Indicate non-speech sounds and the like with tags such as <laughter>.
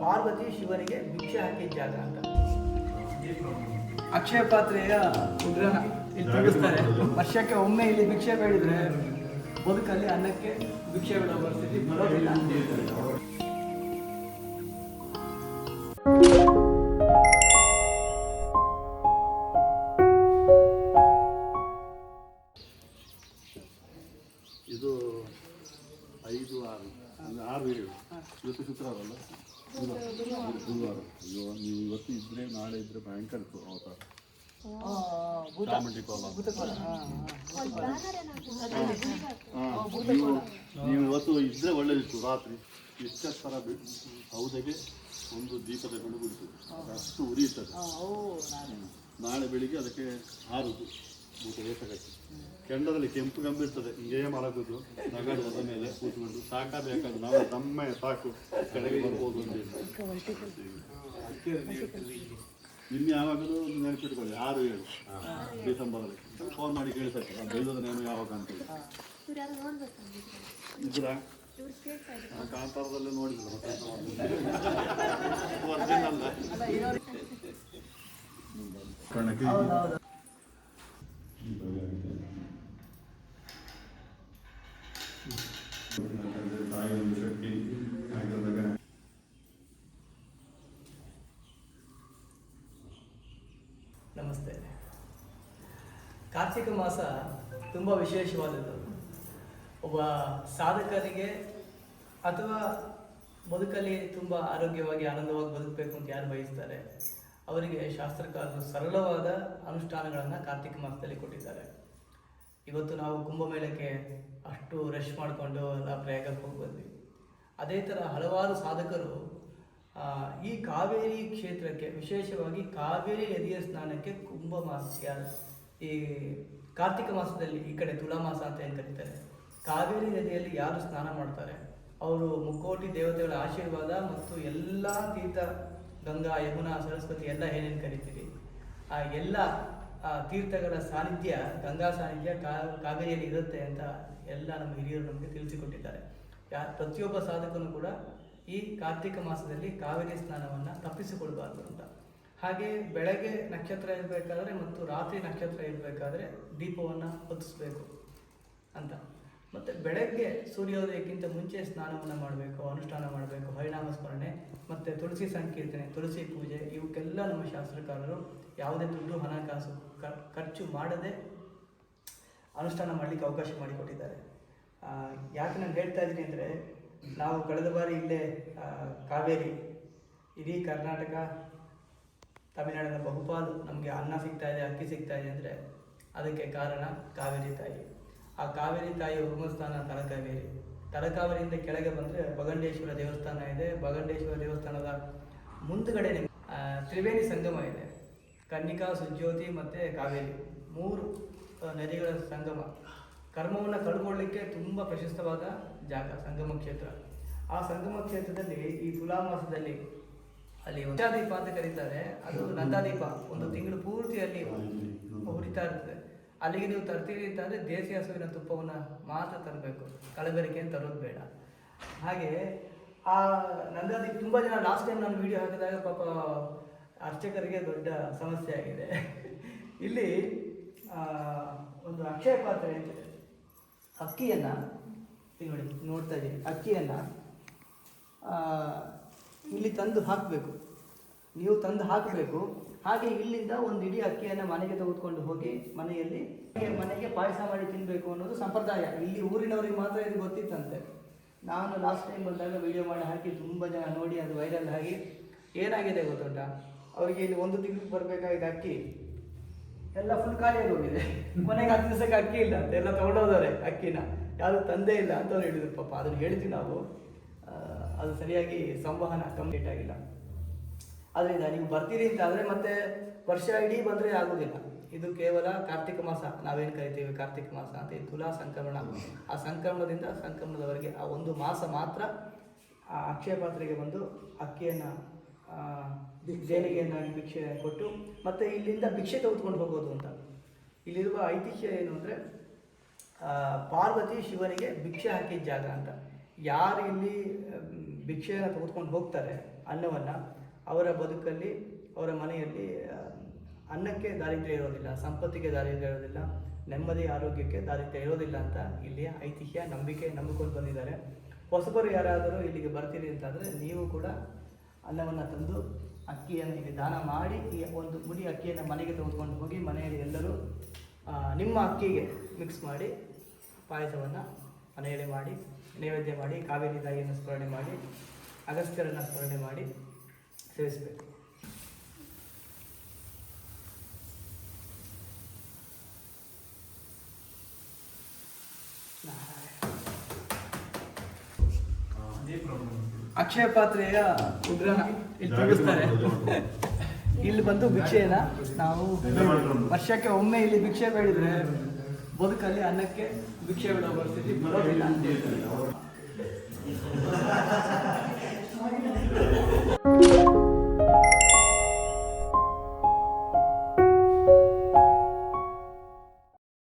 ಪಾರ್ವತಿ ಶಿವನಿಗೆ ಭಿಕ್ಷೆ ಹಾಕಿದ ಜಾಗ ಅಂತ. ಅಕ್ಷಯ ಪಾತ್ರೆಯ ಉಗ್ರಹ ಇಲ್ಲಿ ವರ್ಷಕ್ಕೆ ಒಮ್ಮೆ ಇಲ್ಲಿ ಭಿಕ್ಷೆ ಬೇಡಿದ್ರೆ ಬದುಕಲ್ಲಿ ಅನ್ನಕ್ಕೆ ಭಿಕ್ಷೆ ಬಿಡೋ ಪರಿಸ್ಥಿತಿ ಬರೋದಿಲ್ಲ. ಅಂತ ಹೇಳ್ತಾರೆ. ಇವತ್ತು ಶುಕ್ರವಾರ ಅಲ್ಲ? ಗುರುವಾರ ಅಯ್ಯೋ ನೀವು ಇವತ್ತು ಇದ್ರೆ ನಾಳೆ ಇದ್ರೆ ಭಯಂಕರ ಅವತಾರ. ಚಾಮುಂಡಿ ಕೋಲ. ನೀವು ನೀವು ಇವತ್ತು ಇದ್ರೆ ಒಳ್ಳೇದಿತ್ತು ರಾತ್ರಿ. ಎಷ್ಟೆತ್ತರ ಸೌದೆಗೆ ಒಂದು ದೀಪ ತಗೊಂಡು ಬಿಡ್ತದೆ ಅಷ್ಟು ಉರಿಯುತ್ತದೆ. ಆ, ಓ ನಾಳೆ ಬೆಳಿಗ್ಗೆ ಅದಕ್ಕೆ ಹಾರುದು. ಕೆಂಡದಲ್ಲಿ ಕೆಂಪು ಗಂಬಿರ್ತದೆ ಹಿಂಗೇ ಮಲಗುದು, ನಗಡದ ಮೇಲೆ ಕೂತ್ಕೊಂಡು ಸಾಕಬೇಕಾದ್ರೆ ನಾವು ತಮ್ಮ ಸಾಕು, ಕೆಳಗೆ ಬರ್ಬೋದು ಅಂತ. ಇನ್ನು ಯಾವಾಗಲೂ ಒಂದು ನೆನಪಿಟ್ಕೊಳ್ಳಿ, ಆರು ಏಳು, ಡಿಸೆಂಬರಲ್ಲಿ. ಫೋನ್ ಮಾಡಿ ಕೇಳಿಸಕ್ಕೆ ಆ ದೈವದ ನೇಮ ಯಾವಾಗ ಅಂತ ಇದ್ರ ಕಾಂತಾರದಲ್ಲೇ ನೋಡಿದ್ರು ನಮಸ್ತೆ. ಕಾರ್ತಿಕ ಮಾಸ ತುಂಬ ವಿಶೇಷವಾದದ್ದು. ಒಬ್ಬ ಸಾಧಕನಿಗೆ ಅಥವಾ ಬದುಕಲ್ಲಿ ತುಂಬ ಆರೋಗ್ಯವಾಗಿ ಆನಂದವಾಗಿ ಬದುಕಬೇಕು ಅಂತ ಯಾರು ಬಯಸ್ತಾರೆ? ಅವರಿಗೆ ಶಾಸ್ತ್ರಕಾರರು ಸರಳವಾದ ಅನುಷ್ಠಾನಗಳನ್ನು ಕಾರ್ತಿಕ ಮಾಸದಲ್ಲಿ ಕೊಟ್ಟಿದ್ದಾರೆ. ಇವತ್ತು ನಾವು ಕುಂಭಮೇಳಕ್ಕೆ ಅಷ್ಟು ರಶ್ ಮಾಡಿಕೊಂಡು ಎಲ್ಲ ಪ್ರಯಾಗಕ್ಕೆ ಹೋಗಿ ಬಂದ್ವಿ. ಅದೇ ಥರ ಹಲವಾರು ಸಾಧಕರು ಈ ಕಾವೇರಿ ಕ್ಷೇತ್ರಕ್ಕೆ, ವಿಶೇಷವಾಗಿ ಕಾವೇರಿ ನದಿಯ ಸ್ನಾನಕ್ಕೆ ಕುಂಭ ಮಾಸ ಈ ಕಾರ್ತಿಕ ಮಾಸದಲ್ಲಿ ಈ ಕಡೆ ತುಲಾ ಮಾಸ ಅಂತ ಏನು ಕರೀತಾರೆ? ಕಾವೇರಿ ನದಿಯಲ್ಲಿ ಯಾರು ಸ್ನಾನ ಮಾಡ್ತಾರೆ? ಅವರು ಮುಕ್ಕೋಟಿ ದೇವತೆಗಳ ಆಶೀರ್ವಾದ ಮತ್ತು ಎಲ್ಲ ತೀರ್ಥ ಗಂಗಾ, ಯಮುನಾ, ಸರಸ್ವತಿ ಎಲ್ಲ ಏನೇನು ಕರಿತೀರಿ? ಆ ಎಲ್ಲ ತೀರ್ಥಗಳ ಸಾನ್ನಿಧ್ಯ, ಗಂಗಾ ಸಾನ್ನಿಧ್ಯ ಕಾವೇರಿಯಲ್ಲಿ ಇರುತ್ತೆ ಅಂತ ಎಲ್ಲ ನಮ್ಮ ಹಿರಿಯರು ನಮಗೆ ತಿಳಿಸಿಕೊಟ್ಟಿದ್ದಾರೆ. ಯಾ, ಪ್ರತಿಯೊಬ್ಬ ಸಾಧಕನು ಕೂಡ ಈ ಕಾರ್ತಿಕ ಮಾಸದಲ್ಲಿ ಕಾವೇರಿ ಸ್ನಾನವನ್ನು ತಪ್ಪಿಸಿಕೊಳ್ಬಾರ್ದು ಅಂತ. ಹಾಗೆ ಬೆಳಗ್ಗೆ ನಕ್ಷತ್ರ ಇರಬೇಕಾದ್ರೆ ಮತ್ತು ರಾತ್ರಿ ನಕ್ಷತ್ರ ಇರಬೇಕಾದ್ರೆ ದೀಪವನ್ನು ಹೊತ್ತಿಸ್ಬೇಕು ಅಂತ. ಮತ್ತು ಬೆಳಗ್ಗೆ ಸೂರ್ಯೋದಯಕ್ಕಿಂತ ಮುಂಚೆ ಸ್ನಾನವನ್ನು ಮಾಡಬೇಕು, ಅನುಷ್ಠಾನ ಮಾಡಬೇಕು, ಹರಿನಾಮ ಸ್ಮರಣೆ, ಮತ್ತು ತುಳಸಿ ಸಂಕೀರ್ತನೆ, ತುಳಸಿ ಪೂಜೆ, ಇವಕ್ಕೆಲ್ಲ ನಮ್ಮ ಶಾಸ್ತ್ರಕಾರರು ಯಾವುದೇ ದುಡ್ಡು ಹಣಕಾಸು ಖರ್- ಖರ್ಚು ಮಾಡದೆ ಅನುಷ್ಠಾನ ಮಾಡಲಿಕ್ಕೆ ಅವಕಾಶ ಮಾಡಿಕೊಟ್ಟಿದ್ದಾರೆ. ಯಾಕೆ ನಾನು ಹೇಳ್ತಾ ಇದ್ದೀನಿ ಅಂದರೆ, ನಾವು ಕಳೆದ ಬಾರಿ ಇಲ್ಲೇ ಕಾವೇರಿ, ಇಡೀ ಕರ್ನಾಟಕ, ತಮಿಳುನಾಡಿನ ಬಹುಪಾಲು ನಮಗೆ ಅನ್ನ ಸಿಗ್ತಾ ಇದೆ, ಅಕ್ಕಿ ಸಿಗ್ತಾ ಇದೆ ಅಂದರೆ ಅದಕ್ಕೆ ಕಾರಣ ಕಾವೇರಿ ತಾಯಿ. ಆ ಕಾವೇರಿ ತಾಯಿ ಉಗಮಸ್ಥಾನ ತಲಕಾವೇರಿ ತಲಕಾವೇರಿಯಿಂದ ಕೆಳಗೆ ಬಂದರೆ ಬಗಂಡೇಶ್ವರ ದೇವಸ್ಥಾನ ಇದೆ. ಬಗಂಡೇಶ್ವರ ದೇವಸ್ಥಾನದ ಮುಂದುಗಡೆ ತ್ರಿವೇಣಿ ಸಂಗಮ ಇದೆ. ಕನ್ನಿಕಾ ಸುಜ್ಯೋತಿ ಮತ್ತು ಕಾವೇರಿ. ಮೂರು ನದಿಗಳ ಸಂಗಮ. ಕರ್ಮವನ್ನು ಕಳ್ಕೊಳ್ಳಿಕ್ಕೆ ತುಂಬ ಪ್ರಶಸ್ತವಾದ ಜಾಗ ಸಂಗಮ ಕ್ಷೇತ್ರ. ಆ ಸಂಗಮ ಕ್ಷೇತ್ರದಲ್ಲಿ ಈ ತುಲಾ ಮಾಸದಲ್ಲಿ ಅಲ್ಲಿ ದೀಪ ಅಂತ ಕರೀತಾರೆ. ಅದು ನಂದಾದೀಪ. ಒಂದು ತಿಂಗಳು ಪೂರ್ತಿ ಅಲ್ಲಿ ಉರಿತಾ ಇರ್ತದೆ. ಅಲ್ಲಿಗೆ ನೀವು ತರ್ತೀರಿ ಅಂತಂದರೆ ದೇಸಿ ಹಸುವಿನ ತುಪ್ಪವನ್ನು ಮಾತ್ರ ತರಬೇಕು. ಕಲಬೆರಕೆಯನ್ನು ತರೋದು ಬೇಡ. ಹಾಗೆ ಆ ನಂದಾದೀಪ ತುಂಬ ಜನ ಲಾಸ್ಟ್ ಟೈಮ್ ನಾನು ವಿಡಿಯೋ ಹಾಕಿದಾಗ ಪಾಪ ಅರ್ಚಕರಿಗೆ ದೊಡ್ಡ ಸಮಸ್ಯೆ ಆಗಿದೆ. ಇಲ್ಲಿ ಒಂದು ಅಕ್ಷಯ ಪಾತ್ರೆ ಅಂತಿದೆ ಅಕ್ಕಿಯನ್ನು ನೋಡಿ, ನೋಡ್ತಾ ಇದ್ದೀನಿ. ಅಕ್ಕಿಯನ್ನು ಇಲ್ಲಿ ತಂದು ಹಾಕಬೇಕು. ನೀವು ತಂದು ಹಾಕಬೇಕು. ಹಾಗೆ ಇಲ್ಲಿಂದ ಒಂದು ಇಡೀ ಅಕ್ಕಿಯನ್ನು ಮನೆಗೆ ತೆಗೆದುಕೊಂಡು ಹೋಗಿ ಮನೆಯಲ್ಲಿ ಮನೆಗೆ ಪಾಯಸ ಮಾಡಿ ತಿನ್ನಬೇಕು ಅನ್ನೋದು ಸಂಪ್ರದಾಯ. ಇಲ್ಲಿ ಊರಿನವರಿಗೆ ಮಾತ್ರ ಇದು ಗೊತ್ತಿತ್ತಂತೆ. ನಾನು ಲಾಸ್ಟ್ ಟೈಮ್ ಬಂದಾಗ ವಿಡಿಯೋ ಮಾಡಿ ಹಾಕಿ ತುಂಬ ಜನ ನೋಡಿ ಅದು ವೈರಲ್ ಆಗಿ ಏನಾಗಿದೆ ಗೊತ್ತುಂಟ? ಅವರಿಗೆ ಇಲ್ಲಿ ಒಂದು ತಿಂಗಳಿಗೆ ಬರಬೇಕಾಗಿದ್ದ ಅಕ್ಕಿ. ಎಲ್ಲ ಫುಲ್ ಖಾಲಿಯಾಗಿ ಹೋಗಿದೆ. ಮನೆಗೆ ಹತ್ತು ದಿವಸಕ್ಕೆ ಅಕ್ಕಿ ಇಲ್ಲ ಅಂತ ಎಲ್ಲ ತೊಗೊಂಡೋದವ್ರೆ ಅಕ್ಕಿನ. ಯಾರು ತಂದೆ ಇಲ್ಲ ಅಂತ ಹೇಳಿದ್ರು. ಪಾಪ ಅದನ್ನು ಹೇಳ್ತೀವಿ ನಾವು. ಅದು ಸರಿಯಾಗಿ ಸಂವಹನ ಕಂಪ್ಲೀಟ್ ಆಗಿಲ್ಲ. ಅದರಿಂದ ನೀವು ಬರ್ತೀರಿ ಅಂತ ಆದರೆ ಮತ್ತೆ ವರ್ಷ ಇಡೀ ಬಂದರೆ ಆಗೋದಿಲ್ಲ. ಇದು ಕೇವಲ ಕಾರ್ತಿಕ ಮಾಸ. ನಾವೇನು ಕರಿತೀವಿ ಕಾರ್ತಿಕ ಮಾಸ ಅಂತ ಈ ತುಲಾ ಸಂಕ್ರಮಣ. ಆ ಸಂಕ್ರಮಣದಿಂದ ಸಂಕ್ರಮಣದವರೆಗೆ ಆ ಒಂದು ಮಾಸ ಮಾತ್ರ ಆ ಅಕ್ಷಯ ಪಾತ್ರೆಗೆ ಬಂದು ಅಕ್ಕಿಯನ್ನು ಜೈಲಿಗೆಯನ್ನು ಭಿಕ್ಷೆ ಕೊಟ್ಟು ಮತ್ತು ಇಲ್ಲಿಂದ ಭಿಕ್ಷೆ ತೆಗೆದುಕೊಂಡು ಹೋಗೋದು ಅಂತ. ಇಲ್ಲಿರುವ ಐತಿಹ್ಯ ಏನು ಅಂದರೆ ಪಾರ್ವತಿ ಶಿವನಿಗೆ ಭಿಕ್ಷೆ ಹಾಕಿದ ಜಾಗ ಅಂತ. ಯಾರು ಇಲ್ಲಿ ಭಿಕ್ಷೆಯನ್ನು ತೆಗೆದುಕೊಂಡು ಹೋಗ್ತಾರೆ ಅನ್ನವನ್ನು ಅವರ ಬದುಕಲ್ಲಿ, ಅವರ ಮನೆಯಲ್ಲಿ ಅನ್ನಕ್ಕೆ ದಾರಿದ್ರ್ಯ ಇರೋದಿಲ್ಲ, ಸಂಪತ್ತಿಗೆ ದಾರಿದ್ರ್ಯ ಇರೋದಿಲ್ಲ, ನೆಮ್ಮದಿ, ಆರೋಗ್ಯಕ್ಕೆ ದಾರಿದ್ರ್ಯ ಇರೋದಿಲ್ಲ ಅಂತ ಇಲ್ಲಿಯ ಐತಿಹ್ಯ, ನಂಬಿಕೆ, ನಂಬಿಕೊಂಡು ಬಂದಿದ್ದಾರೆ. ಹೊಸಬರು ಯಾರಾದರೂ ಇಲ್ಲಿಗೆ ಬರ್ತೀರಿ ಅಂತಂದರೆ ನೀವು ಕೂಡ ಅನ್ನವನ್ನು ತಂದು ಅಕ್ಕಿಯನ್ನು ಇಲ್ಲಿ ದಾನ ಮಾಡಿ, ಈ ಒಂದು ಮುಡಿ ಅಕ್ಕಿಯನ್ನು ಮನೆಗೆ ತೆಗೆದುಕೊಂಡು ಹೋಗಿ ಮನೆಯಲ್ಲಿ ಎಲ್ಲರೂ ನಿಮ್ಮ ಅಕ್ಕಿಗೆ ಮಿಕ್ಸ್ ಮಾಡಿ, ಪಾಯಸವನ್ನು ಮನೆಯಲ್ಲಿ ಮಾಡಿ, ನೈವೇದ್ಯ ಮಾಡಿ, ಕಾವೇರಿ ತಾಯಿಯನ್ನು ಸ್ಮರಣೆ ಮಾಡಿ, ಅಗಸ್ತ್ಯರನ್ನು ಸ್ಮರಣೆ ಮಾಡಿ ಸೇವಿಸಬೇಕು ಅಕ್ಷಯ ಪಾತ್ರೆಯ ಉಗ್ರಹ ಇಲ್ಲಿ ತುಂಬಿಸ್ತಾರೆ <laughs> ಇಲ್ಲಿ ಬಂದು ಭಿಕ್ಷೆಯನ್ನ ನಾವು ವರ್ಷಕ್ಕೆ ಒಮ್ಮೆ ಇಲ್ಲಿ ಭಿಕ್ಷೆ ಬೆಳೆದ್ರೆ ಬದುಕಲ್ಲಿ ಅನ್ನಕ್ಕೆ ಭಿಕ್ಷೆ ಬಿಡೋ ಪರಿಸ್ಥಿತಿ ಬರೋದಿಲ್ಲ. ಅಂತ ಹೇಳ್ತಾರೆ